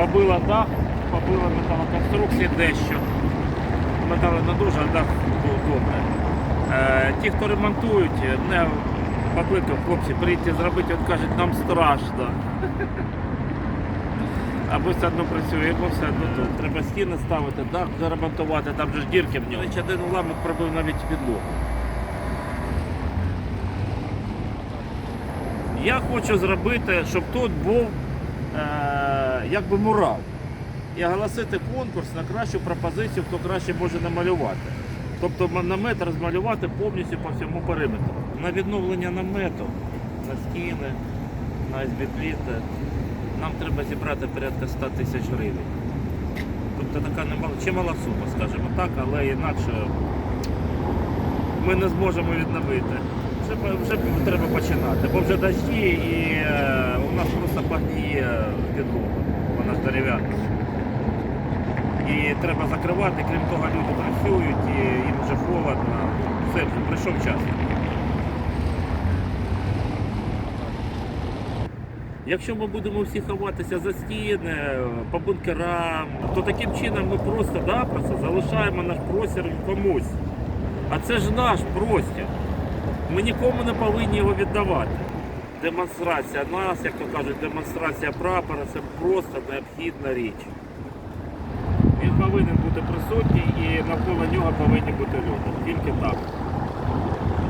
побила дах, побила металоконструкції дещо. Метали не дуже, а дах був добре. Е, ті, хто ремонтують, не покликав хлопці, прийти зробити, от кажуть, нам страшно. Або все одно працює, або все одно тут. Треба стіни ставити, дах заремонтувати, там же ж дірки в нього. Один уламок пробив навіть підлогу. Я хочу зробити, щоб тут був е, якби мурал. І оголосити конкурс на кращу пропозицію, хто краще може намалювати. Тобто намет розмалювати повністю по всьому периметру. На відновлення намету, на стіни, на СБ-пліти нам треба зібрати порядка 100 тисяч гривень. Тобто така немала, чимала сума, скажімо так, але інакше ми не зможемо відновити. Вже, вже треба починати, бо вже дощі і е, у нас просто погніє підлога, вона. І треба закривати, крім того, люди працюють, і їм вже холодно. Все, вже прийшов час. Якщо ми будемо всі ховатися за стіни, по бункерам, то таким чином ми просто-напросто залишаємо наш простір комусь. А це ж наш простір. Ми нікому не повинні його віддавати. Демонстрація нас, як то кажуть, демонстрація прапора це просто необхідна річ. Він повинен бути присутній і навколо нього повинні бути люди. Тільки так.